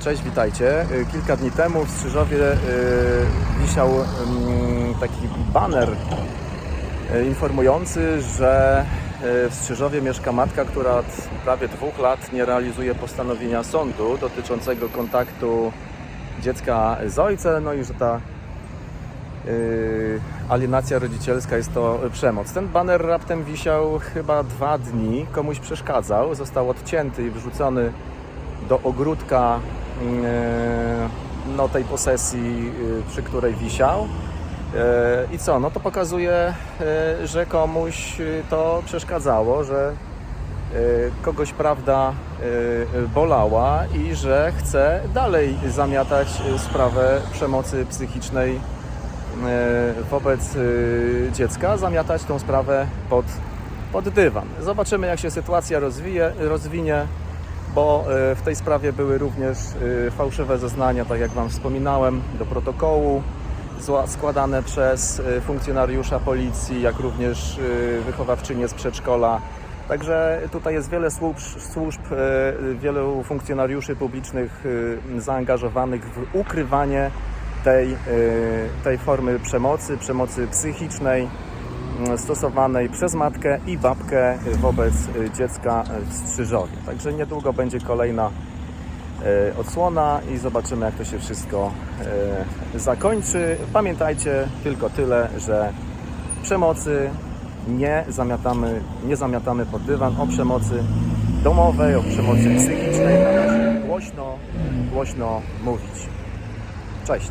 Cześć, witajcie. Y, Kilka dni temu w Strzyżowie y, wisiał ym, taki baner y, informujący, że w Strzyżowie mieszka matka, która od prawie dwóch lat nie realizuje postanowienia sądu dotyczącego kontaktu dziecka z ojcem, no i że ta alienacja rodzicielska jest to przemoc. Ten baner raptem wisiał chyba dwa dni, komuś przeszkadzał, został odcięty i wrzucony do ogródka mm, e, no, tej posesji, y, przy której wisiał. E, I co? No to pokazuje, e, że komuś y, to przeszkadzało, że kogoś prawda bolała i że chce dalej zamiatać e, sprawę przemocy psychicznej wobec dziecka, zamiatać tą sprawę pod, pod dywan. Zobaczymy, jak się sytuacja rozwije, rozwinie, bo e, w tej sprawie były również e, fałszywe zeznania, tak jak Wam wspominałem, do protokołu składane przez e, funkcjonariusza policji, jak również wychowawczynię z przedszkola. Także tutaj jest wiele służb, służb wielu funkcjonariuszy publicznych zaangażowanych w ukrywanie tej, tej formy przemocy, przemocy psychicznej stosowanej przez matkę i babkę wobec dziecka w Strzyżowie. Także niedługo będzie kolejna e, odsłona i zobaczymy jak to się wszystko e, zakończy. Pamiętajcie tylko tyle, że przemocy nie zamiatamy, nie zamiatamy pod dywan. O przemocy domowej, o przemocy psychicznej głośno, głośno mówić. Cześć.